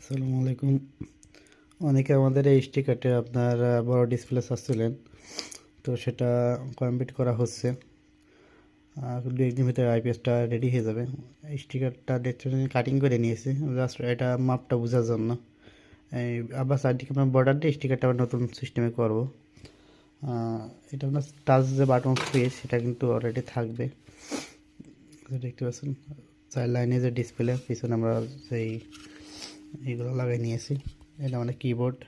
আসসালামু আলাইকুম। অনেকে আমাদের এই স্টিকারটা আপনার বড় ডিসপ্লে চাচ্ছিলেন তো সেটা কমপ্লিট করা হচ্ছে। দু একদিন ভিতরে আইপিএসটা রেডি হয়ে যাবে। স্টিকারটা দেখছেন কাটিং করে নিয়েছি। জাস্ট এটা মাপটা বোঝার জন্য। এই আবার চারদিকে আমরা বর্ডার দিয়ে স্টিকারটা আবার নতুন সিস্টেমে করব। এটা আপনার টাচ যে বাটন সুইচ সেটা কিন্তু অলরেডি থাকবে। দেখতে পাচ্ছেন, চার লাইনে যে ডিসপ্লে পিছনে আমরা সেই এগুলো লাগাই নিয়েছি। এটা মানে কিবোর্ড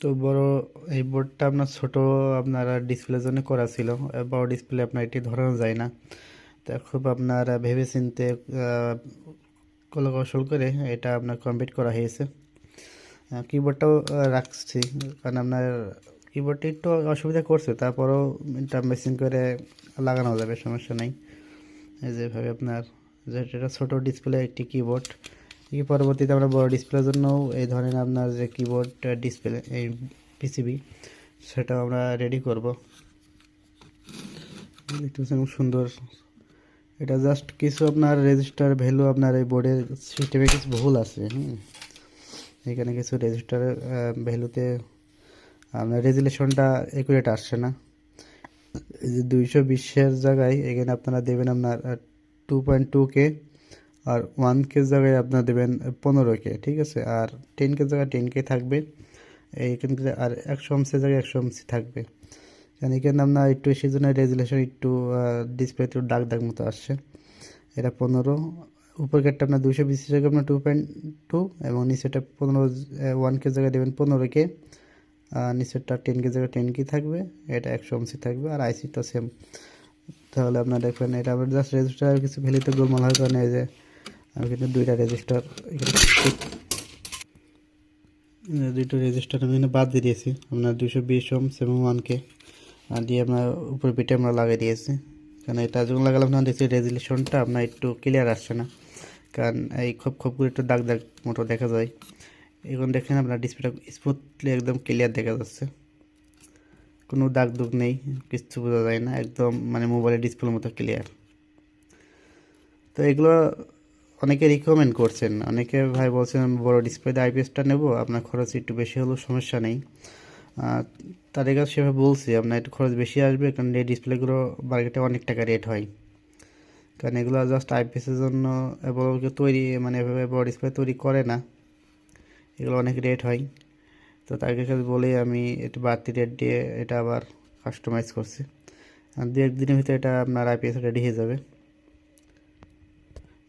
তো বড় এই বোর্ডটা আপনার ছোট আপনার ডিসপ্লের জন্য করা ছিল। বড় ডিসপ্লে আপনার এটি ধরানো যায় না। তা খুব আপনার ভেবে চিনতে কৌশল করে এটা আপনার কমপ্লিট করা হয়েছে। কিবোর্ডটাও রাখছি। কারণ আপনার কিবোর্ডটি একটু অসুবিধা করছে, তারপরেও এটা মেশিন করে লাগানো যাবে, সমস্যা নেই। যেভাবে আপনার যেটা ছোটো ডিসপ্লে একটি কিবোর্ড পরবর্তীতে আমরা বড় ডিসপ্লের জন্য এই ধরনের আপনার যে কিবোর্ড ডিসপ্লে এই পিসিবি সেটাও আমরা রেডি করব। দেখতে সুন্দর। এটা জাস্ট কিছু আপনার রেজিস্টার ভ্যালু আপনার এই বোর্ডের সিস্টেমে কিছু ভুল আছে, হুম। এখানে কিছু রেজিস্টারের ভ্যালুতে আপনার রেজুলেশনটা একুরেট আসছে না। এই যে দুইশো বিশের জায়গায় এখানে আপনারা দেবেন আপনার টু পয়েন্ট টু কে আর ওয়ান কে জায়গায় আপনারা দেবেন পনেরো কে ঠিক আছে? আর টেন কে জায়গায় টেন কে থাকবে। এইখান থেকে আর একশো এমসির জায়গায় একশো এমসি থাকবে। কারণ এখানে আপনার একটু সেই জন্য রেজুলেশন একটু ডিসপ্লে একটু দাগ দাগ মতো আসছে। এটা পনেরো। উপর গেটটা আপনার দুশো বিশ জায়গায় আপনার টু পয়েন্ট টু এবং নিচেটা পনেরো ওয়ান কে জায়গায় দেবেন পনেরো কে আর নিচেরটা টেন কে জায়গায় টেন কি থাকবে। এটা একশো এমসি থাকবে। আর আইসিটা সেম তাহলে আপনার দেখবেন এটা আপনার জাস্ট রেজিস্টার কিছু ভ্যালিতে গোলমাল হওয়ার কারণে যে আমি কিন্তু দুইটা রেজিস্টার দুটো রেজিস্টার আমি এখানে বাদ দিয়ে দিয়েছি। আপনার দুশো বিশ ওমস এবং ওয়ানকে আর দিয়ে আপনার উপর পিঠে আমরা লাগিয়ে দিয়েছি। কারণ এটা যখন লাগালাম তখন দেখছি রেজুলেশনটা আপনার একটু ক্লিয়ার আসছে না। কারণ এই খোপ খোপ করে একটু দাগ দাগ মতো দেখা যায়। এখন দেখেন আপনার ডিসপ্লেটা স্মুথলি একদম ক্লিয়ার দেখা যাচ্ছে। কোনো দাগ দুগ নেই, কিচ্ছু বোঝা যায় না। একদম মানে মোবাইলের ডিসপ্লের মতো ক্লিয়ার তো এগুলো অনেকে রিকমেন্ড করছেন। অনেকে ভাই বলছেন, বড় ডিসপ্লেতে আইপিএসটা নেব, আপনার খরচ একটু বেশি হলেও সমস্যা নেই। তাদের কাছে সেভাবে বলছি, আপনার একটু খরচ বেশি আসবে, কারণ এই ডিসপ্লেগুলো মার্কেটে অনেক টাকা রেট হয়। কারণ এগুলো জাস্ট আইপিএসের জন্য বড় তৈরি মানে এভাবে বড় ডিসপ্লে তৈরি করে না। এগুলো অনেক রেট হয়। তো তার কাছে বলেই আমি একটু বাড়তি রেট দিয়ে এটা আবার কাস্টমাইজ করছি। দু একদিনের ভিতরে এটা আপনার আইপিএস রেডি হয়ে যাবে।